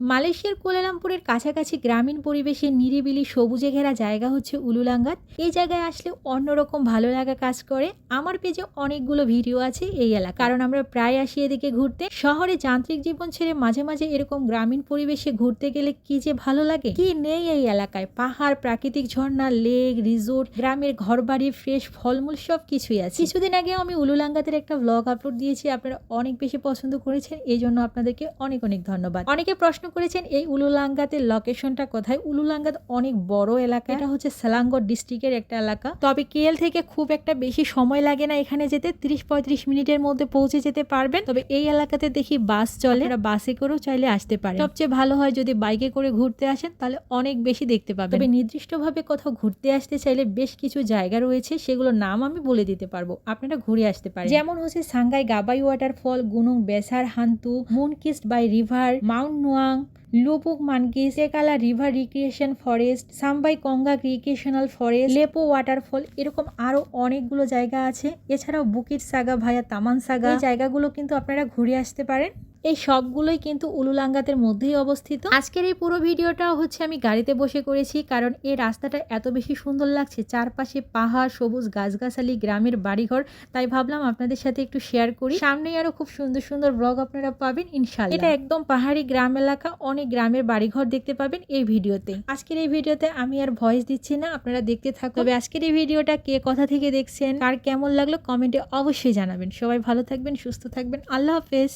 মালয়েশিয়ার কোলালামপুরের কাছাকাছি গ্রামীণ পরিবেশে নিরিবিলি সবুজে ঘেরা জায়গা হচ্ছে উলুলাঙ্গাত। এই জায়গায় আসলে অন্যরকম ভালো লাগা কাজ করে। আমার পেজে অনেকগুলো ভিডিও আছে এই এলাকা কারণ আমরা প্রায় আসি এদিকে ঘুরতে। শহরে যান্ত্রিক জীবন ছেড়ে মাঝে মাঝে এরকম গ্রামীণ পরিবেশে ঘুরতে গেলে কি যে ভালো লাগে? কি নেই এই এলাকায়? পাহাড়, প্রাকৃতিক ঝর্ণা, লেক, রিসোর্ট, গ্রামের ঘরবাড়ি, ফ্রেশ ফলমূল সব কিছুই আছে। কিছুদিন আগে আমি উলুলাঙ্গাতের একটা ব্লগ আপলোড দিয়েছি। আপনারা অনেক বেশি পছন্দ করেছেন। এই জন্য আপনাদেরকে অনেক অনেক ধন্যবাদ। অনেকে প্রশ্ন করেছেন, এই উলুলাঙ্গাতের লোকেশনটা কোথায়? উলুলাঙ্গাত অনেক বড় এলাকা। এটা হচ্ছে সালাঙ্গড় ডিস্ট্রিক্টের একটা এলাকা। তবে কেএল থেকে খুব একটা বেশি সময় লাগে না এখানে যেতে। তিরিশ পঁয়ত্রিশ মিনিটের মধ্যে পৌঁছে যেতে পারবেন। তবে এই এলাকাতে দেখি বাস চলে। আপনারা বাসে করেও চাইলে আসতে পারে সবচেয়ে ভালো হয় যদি বাইকে করে ঘুরতে আসেন, তাহলে অনেক বেশি দেখতে পাবেন। তবে নির্দিষ্টভাবে কোথাও ঘুরতে আসতে চাইলে বেশ কিছু জায়গা রয়েছে, সেগুলোর নাম আমি বলে দিতে পারব। আপনারা ঘুরে আসতে পারেন। যেমন হচ্ছে Sungai Gabai waterfall, Gunung, Besar Hantu মুনকিস্ট বাই রিভার, মাউন্ট নোয়াং লুপুক মানকি সেকালা river recreation forest, Sungai Congkak recreational forest, Lepoh waterfall, এরকম আরও অনেকগুলো জায়গা আছে। এছাড়াও বুকির সাগা ভায়া তামান সাগা। এই জায়গাগুলো কিন্তু আপনারা ঘুরে আসতে পারেন। এই সবগুলোই কিন্তু উলুলাঙ্গাতের মধ্যেই অবস্থিত। আজকের এই পুরো ভিডিওটা হচ্ছে আমি গাড়িতে বসে করেছি কারণ এই রাস্তাটা এত বেশি সুন্দর লাগছে, চারপাশে পাহাড়, সবুজ গাছগাছালি, গ্রামের বাড়িঘর। তাই ভাবলাম আপনাদের সাথে একটু শেয়ার করি। সামনেই আরও খুব সুন্দর সুন্দর ব্লগ আপনারা পাবেন ইনশাল্লাহ এটা একদম পাহাড়ি গ্রাম এলাকা, অনেক গ্রামের বাড়িঘর দেখতে পাবেন এই ভিডিওতে। আজকের এই ভিডিওতে আমি আর ভয়েস দিচ্ছি না, আপনারা দেখতে থাকুন। তবে আজকের এই ভিডিওটা কে কথা থেকে দেখছেন, কার কেমন লাগল কমেন্টে অবশ্যই জানাবেন। সবাই ভালো থাকবেন, সুস্থ থাকবেন, আল্লাহ হাফেজ।